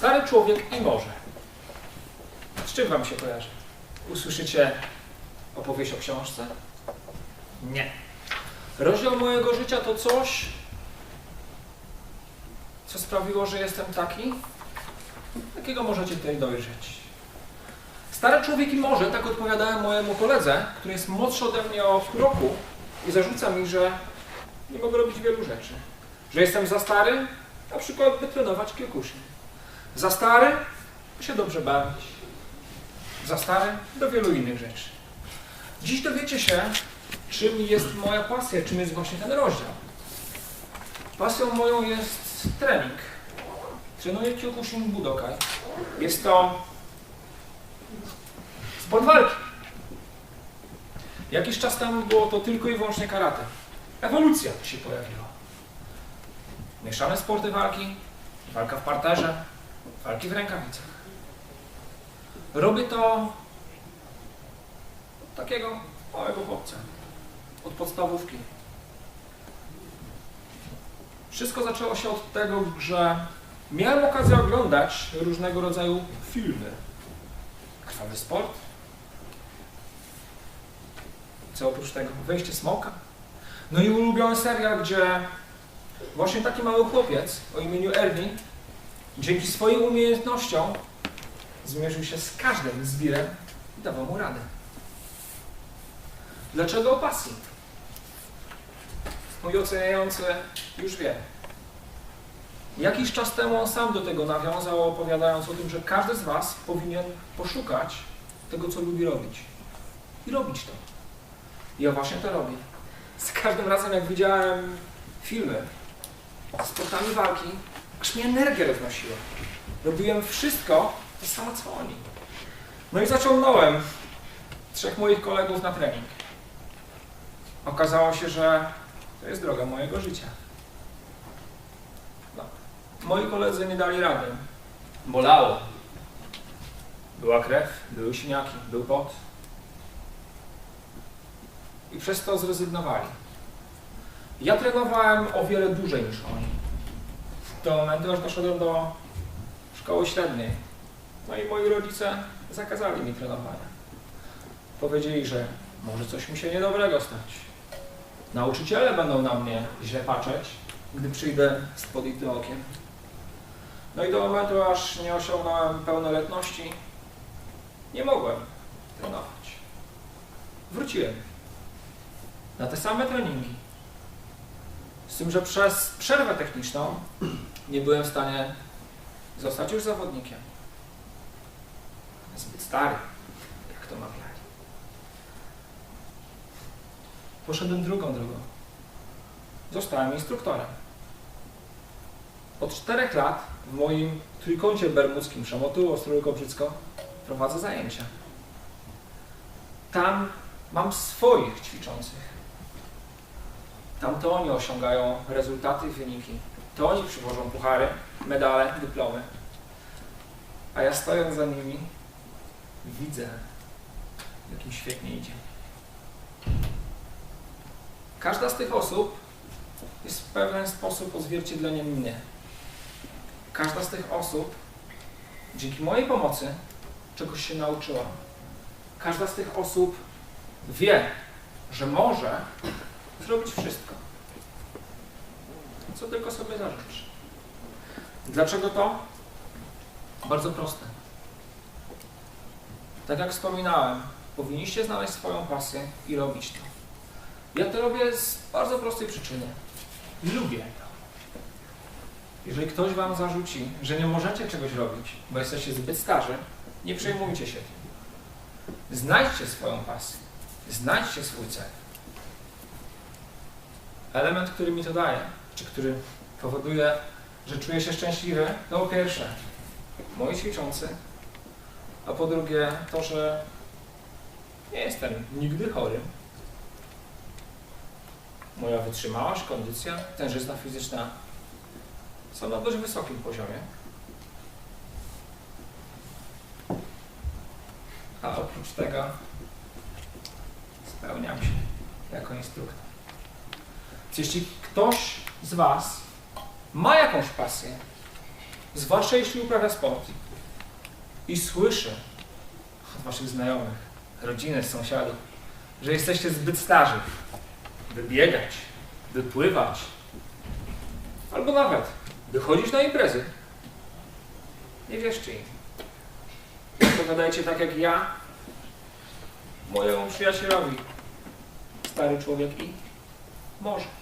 Stary człowiek i morze. Z czym wam się kojarzy? Usłyszycie opowieść o książce? Nie. Rozdział mojego życia to coś, co sprawiło, że jestem taki, jakiego możecie tutaj dojrzeć. Stary człowiek i morze, tak odpowiadałem mojemu koledze, który jest młodszy ode mnie o roku i zarzuca mi, że nie mogę robić wielu rzeczy. Że jestem za stary, na przykład by trenować kiełkuszy. Za stary, się dobrze bawić. Za stary, do wielu innych rzeczy. Dziś dowiecie się, czym jest moja pasja, czym jest właśnie ten rozdział. Pasją moją jest trening. Trenuję Kyokushin Budokai. Jest to sport walki. Jakiś czas temu było to tylko i wyłącznie karate. Ewolucja się pojawiła. Mieszane sporty walki, walka w parterze, walki w rękawicach. Robię to takiego małego chłopca. Od podstawówki. Wszystko zaczęło się od tego, że miałem okazję oglądać różnego rodzaju filmy. Krwawy sport. Co oprócz tego? Wejście smoka. No i ulubiony serial, gdzie właśnie taki mały chłopiec o imieniu Erwin dzięki swoim umiejętnościom zmierzył się z każdym zbirem i dawał mu radę. Dlaczego o pasji? Mój oceniający już wie. Jakiś czas temu on sam do tego nawiązał, opowiadając o tym, że każdy z Was powinien poszukać tego, co lubi robić. I robić to. Ja właśnie to robię. Z każdym razem, jak widziałem filmy z sportami walki, aż mi energię roznosiła. Robiłem wszystko to samo, co oni. No i zaciągnąłem trzech moich kolegów na trening. Okazało się, że to jest droga mojego życia. No. Moi koledzy nie dali rady. Bolało. Była krew, były siniaki, był pot. I przez to zrezygnowali. Ja trenowałem o wiele dłużej niż oni. Do momentu, aż doszedłem do szkoły średniej. No i moi rodzice zakazali mi trenowania. Powiedzieli, że może coś mi się niedobrego stać. Nauczyciele będą na mnie źle patrzeć, gdy przyjdę z podbitym okiem. No i do momentu, aż nie osiągnąłem pełnoletności, nie mogłem trenować. Wróciłem na te same treningi. Z tym, że przez przerwę techniczną nie byłem w stanie zostać już zawodnikiem. Zbyt stary, jak to mawiali. Poszedłem drugą drogą. Zostałem instruktorem. Od czterech lat w moim trójkącie bermudzkim Szamotu, Ostrołęko Brzydko prowadzę zajęcia. Tam mam swoich ćwiczących. Tam to oni osiągają rezultaty i wyniki. To oni przywożą puchary, medale, dyplomy. A ja stojąc za nimi, widzę, jak im świetnie idzie. Każda z tych osób jest w pewien sposób odzwierciedleniem mnie. Każda z tych osób, dzięki mojej pomocy, czegoś się nauczyła. Każda z tych osób wie, że może zrobić wszystko, co tylko sobie zażyczy. Dlaczego to? Bardzo proste. Tak jak wspominałem, powinniście znaleźć swoją pasję i robić to. Ja to robię z bardzo prostej przyczyny. Lubię to. Jeżeli ktoś Wam zarzuci, że nie możecie czegoś robić, bo jesteście zbyt starzy, nie przejmujcie się tym. Znajdźcie swoją pasję. Znajdźcie swój cel. Element, który mi to daje, czy który powoduje, że czuję się szczęśliwy, to po pierwsze moi ćwiczący, a po drugie to, że nie jestem nigdy chory. Moja wytrzymałość, kondycja, tężyzna fizyczna są na dość wysokim poziomie. A oprócz tego spełniam się jako instruktor. Jeśli ktoś z Was ma jakąś pasję, zwłaszcza jeśli uprawia sport. I słyszę od waszych znajomych, rodziny, sąsiadów, że jesteście zbyt starzy, by biegać, by pływać, albo nawet by chodzić na imprezy. Nie wierzcie im. Odpowiadajcie tak jak ja, mojemu przyjacielowi, stary człowiek i może.